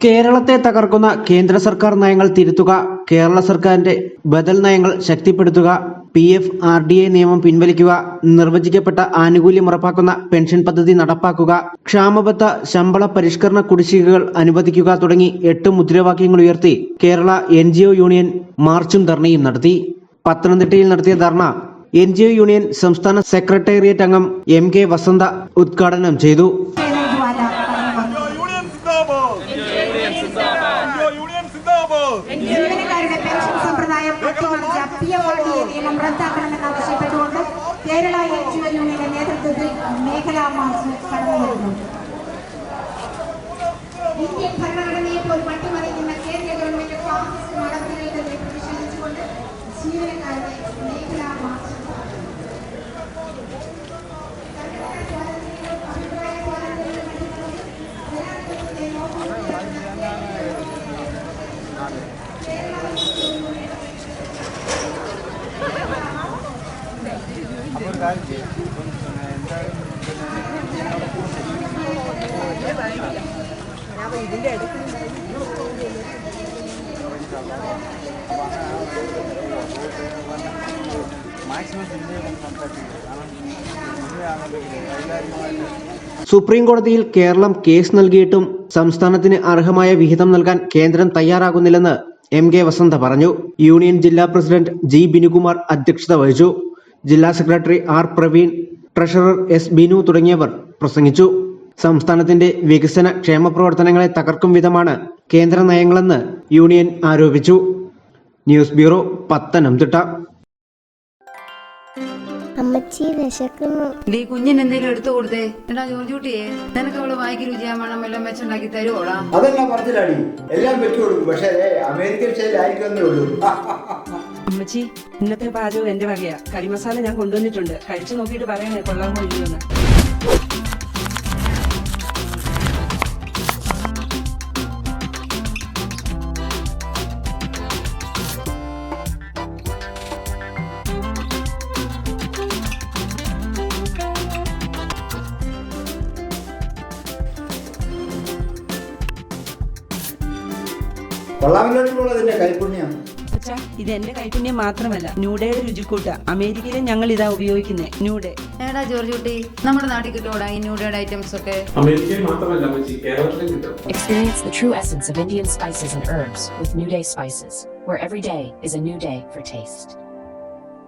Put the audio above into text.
കേരളത്തെ തകർക്കുന്ന കേന്ദ്ര സർക്കാർ നയങ്ങൾ തിരുത്തുക കേരള സർക്കാരിന്റെ ബദൽ നയങ്ങൾ ശക്തിപ്പെടുത്തുക P F R D A നിയമം പിൻവലിക്കുക നിർവചിക്കപ്പെട്ട ആനുകൂല്യം ഉറപ്പാക്കുന്ന പെൻഷൻ പദ്ധതി നടപ്പാക്കുക ക്ഷാമബത്ത ശമ്പള പരിഷ്കരണ കുടിശ്ശികകൾ അനുവദിക്കുക തുടങ്ങി എട്ട് മുദ്രാവാക്യങ്ങൾ ഉയർത്തി കേരള എൻ യൂണിയൻ മാർച്ചും ധർണയും നടത്തി. പത്തനംതിട്ടയിൽ നടത്തിയ ധർണ എൻ യൂണിയൻ സംസ്ഥാന സെക്രട്ടേറിയറ്റ് അംഗം എം കെ വസന്ത ഉദ്ഘാടനം ചെയ്തു യൂണിയൻ സിന്ദാബാദ് ജീവനക്കാരുടെ പെൻഷൻ സമ്പ്രദായം അട്ടിമറിച്ച പി നിയമം റദ്ദാക്കണമെന്ന് ആവശ്യപ്പെട്ടുകൊണ്ട് കേരള എൻ യൂണിയന്റെ നേതൃത്വത്തിൽ മേഖലാ മാർച്ച് കടന്നു വരുന്നുണ്ട് സുപ്രീം കോടതിയിൽ കേരളം കേസ് നൽകിയിട്ടും സംസ്ഥാനത്തിന് അർഹമായ വിഹിതം നൽകാൻ കേന്ദ്രം തയ്യാറാകുന്നില്ലെന്ന് എം കെ വസന്ത പറഞ്ഞു. യൂണിയൻ ജില്ലാ പ്രസിഡന്റ് ജി ബിനുകുമാർ അധ്യക്ഷത വഹിച്ചു. ജില്ലാ secretary R Praveen treasurer S Binu തുടങ്ങിയവർ പ്രസംഗിച്ചു. സംസ്ഥാനത്തിന്റെ വികസന ക്ഷേമ പ്രവർത്തനങ്ങളെ തകർക്കും വിധമാണ് കേന്ദ്ര നയങ്ങളെന്ന് യൂണിയൻ ആരോപിച്ചു. News bureau Pathanamthitta. അമ്മച്ചി വിശക്കുന്നു. നീ കുഞ്ഞിന് എന്തെങ്കിലും എടുത്തു കൊടുത്തേ. എടാ ജോർജൂട്ടിയെ നിനക്ക് അവൾ വായിക്ക് രുചിയാമണം എല്ലാം വെച്ചുണ്ടാക്കി തരുവോടാ? അതെല്ലാം പറഞ്ഞില്ലാടി എല്ലാം പറ്റു കൊടുക്കും. പക്ഷേ അമേരിക്കൻ സ്റ്റൈലായിരിക്കുമെന്നേ ഉള്ളൂ. അമ്മച്ചി ഇന്നത്തെ പാചകം എന്റെ വകയാ. കരിമസാല ഞാൻ കൊണ്ടുവന്നിട്ടുണ്ട്. കഴിച്ചു നോക്കിയിട്ട് പറയണേ കൊള്ളാമോ ഇല്ലയോന്ന് കൊള്ളാമല്ലോട്ടുള്ള അതിന്റെ കൈപുണ്യം അച്ഛാ ഇത് എന്റെ കൈപുണ്യം മാത്രമല്ല. ന്യൂഡയുടെ രുചിക്കൂട്ട. അമേരിക്കയിലും ഞങ്ങൾ ഇതാ ഉപയോഗിക്കുന്നത് ന്യൂഡേ. ഏടാ ജോർജ് കുട്ടി നമ്മുടെ നാട്ടിൽ കിട്ടുവോടാ ഈ ന്യൂഡയുടെ ഐറ്റംസ് ഒക്കെ? അമേരിക്കയിൽ മാത്രമല്ല അമ്മച്ചി. കേരളത്തിലും കിട്ടും. Experience the true essence of Indian spices and herbs with New Day spices, where every day is a new day for taste.